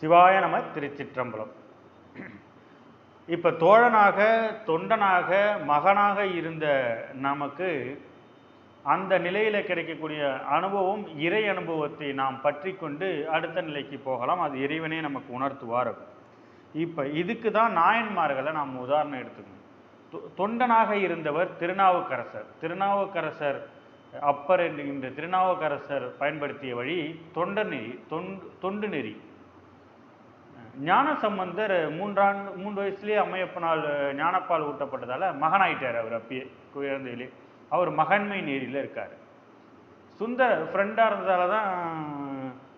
சிவாய நம திருச்சிற்றம்பலம். இப்போ தோழனாக தொண்டனாக மகனாக இருந்த நமக்கு அந்த நிலையில் கிடைக்கக்கூடிய அனுபவம் இறை அனுபவத்தை நாம் பற்றி கொண்டு அடுத்த நிலைக்கு போகலாம். அது இறைவனே நமக்கு உணர்த்துவார் இப்போ இதுக்கு தான் நாயன்மார்களை நாம் உதாரணம் எடுத்துக்கணும். தொ- தொண்டனாக இருந்தவர் திருநாவுக்கரசர். திருநாவுக்கரசர் அப்பர் என்கின்ற திருநாவுக்கரசர் பயன்படுத்திய வழி தொண்ட நெறி தொண்டு தொண்டு நெறி. ஞான சம்பந்தர் மூன்றாண்டு மூன்று வயசுலேயே அம்மையப்பனால் ஞானப்பால் ஊட்டப்பட்டதால் மகனாயிட்டார் அவர் அப்பயே குழந்தையிலே அவர் மகன்மை நேரியில் இருக்கார். சுந்தர் ஃப்ரெண்டாக இருந்ததால தான்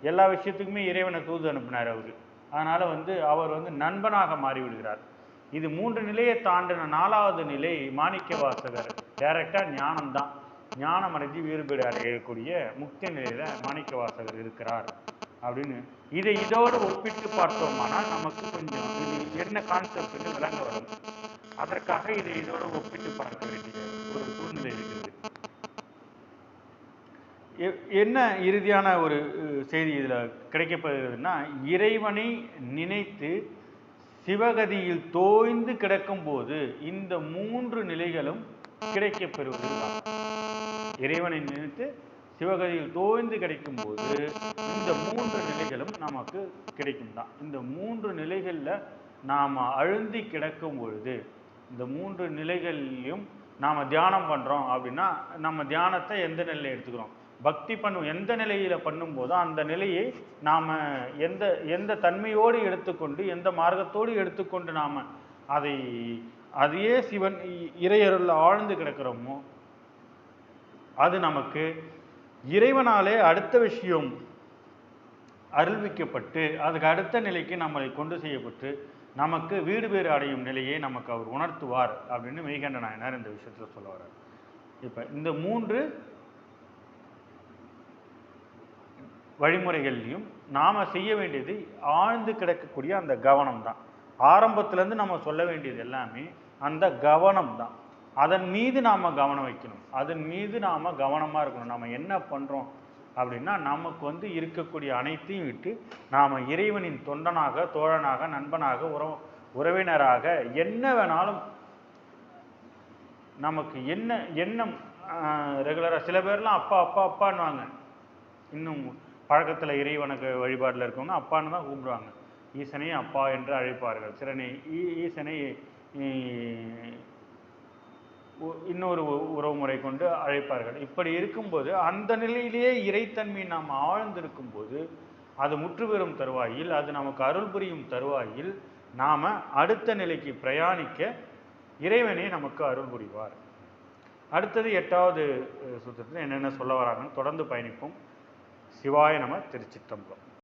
எல்லா விஷயத்துக்குமே இறைவனை தூது அனுப்பினார் அவர். அதனால் வந்து அவர் வந்து நண்பனாக மாறிவிடுகிறார். இது மூன்று நிலையை தாண்டின நாலாவது நிலை மாணிக்க வாசகர். டைரக்டாக ஞானம்தான். ஞானம் அடைஞ்சு வீறுபேடு அடையக்கூடிய முக்கிய நிலையில் மாணிக்க வாசகர் இருக்கிறார். அப்படின்னு இதை இதோடு ஒப்பிட்டு பார்த்தோமானால் நமக்கு கொஞ்சம் இது என்ன கான்செப்ட்னு விளங்க வரும். அதற்காக இதை இதோடு ஒப்பிட்டு பார்க்க வேண்டிய ஒரு சூழ்நிலை இருக்கிறது. என்ன இறுதியான ஒரு செய்தி இதில் கிடைக்கப்படுகிறதுனா இறைவனை நினைத்து சிவகதியில் தோய்ந்து கிடக்கும்போது இந்த மூன்று நிலைகளும் கிடைக்கப்பெறுவதுதான். இறைவனை நினைத்து சிவகதியில் தோய்ந்து கிடைக்கும்போது இந்த மூன்று நிலைகளும் நமக்கு கிடைக்கும் தான் இந்த மூன்று நிலைகளில் நாம் அழுந்தி கிடக்கும் பொழுது இந்த மூன்று நிலைகள்லையும் நாம் தியானம் பண்ணுறோம் அப்படின்னா நம்ம தியானத்தை எந்த நிலையில் எடுத்துக்கிறோம்? பக்தி பண்ணும் எந்த நிலையில் பண்ணும்போதோ அந்த நிலையை நாம் எந்த எந்த தன்மையோடு எடுத்துக்கொண்டு எந்த மார்க்கத்தோடு எடுத்துக்கொண்டு நாம் அதை அதையே சிவன் இ- இறையருள் ஆழ்ந்து கிடக்கிறோமோ அது நமக்கு இறைவனாலே அடுத்த விஷயம் அருள்விக்கப்பட்டு அதுக்கு அடுத்த நிலைக்கு நம்மளை கொண்டு செய்யப்பட்டு நமக்கு வீடு பேறு அடையும் நிலையை நமக்கு அவர் உணர்த்துவார் அப்படின்னு மெய்கண்ட நாயனார் இந்த விஷயத்தில் சொல்ல வர்றார். இப்போ இந்த மூன்று வழிமுறைகள்லையும் நாம் செய்ய வேண்டியது ஆழ்ந்து கிடக்கக்கூடிய அந்த கவனம் தான் ஆரம்பத்துலேருந்து நம்ம சொல்ல வேண்டியது எல்லாமே அந்த கவனம் தான் அதன் மீது நாம் கவனம் வைக்கணும். அதன் மீது நாம் கவனமாக இருக்கணும். நம்ம என்ன பண்ணுறோம் அப்படின்னா நமக்கு வந்து இருக்கக்கூடிய அனைத்தையும் விட்டு நாம் இறைவனின் தொண்டனாக தோழனாக நண்பனாக உறவு உறவினராக என்ன வேணாலும் நமக்கு என்ன எண்ணம் ரெகுலராக சில பேர்லாம் அப்பா அப்பா அப்பான்னுவாங்க. இன்னும் பழக்கத்தில் இறைவனுக்கு வழிபாட்டில் இருக்கவங்க அப்பான்னு தான் கூப்பிடுவாங்க. ஈசனை அப்பா என்று அழைப்பார்கள். சிறனை ஈ- ஈசனை இன்னொரு உ- உறவுமுறை கொண்டு அழைப்பார்கள். இப்படி இருக்கும்போது அந்த நிலையிலேயே இறைத்தன்மை நாம் ஆழ்ந்திருக்கும் போது அது முற்றுபெறும் தருவாயில் அது நமக்கு அருள் புரியும் தருவாயில் நாம் அடுத்த நிலைக்கு பிரயாணிக்க இறைவனே நமக்கு அருள் புரிவார். அடுத்தது எட்டாவது சூத்திரத்தில் என்னென்ன சொல்ல வராங்கன்னு தொடர்ந்து பயணிப்போம். சிவாய நம திருச்சித்தம்பலம்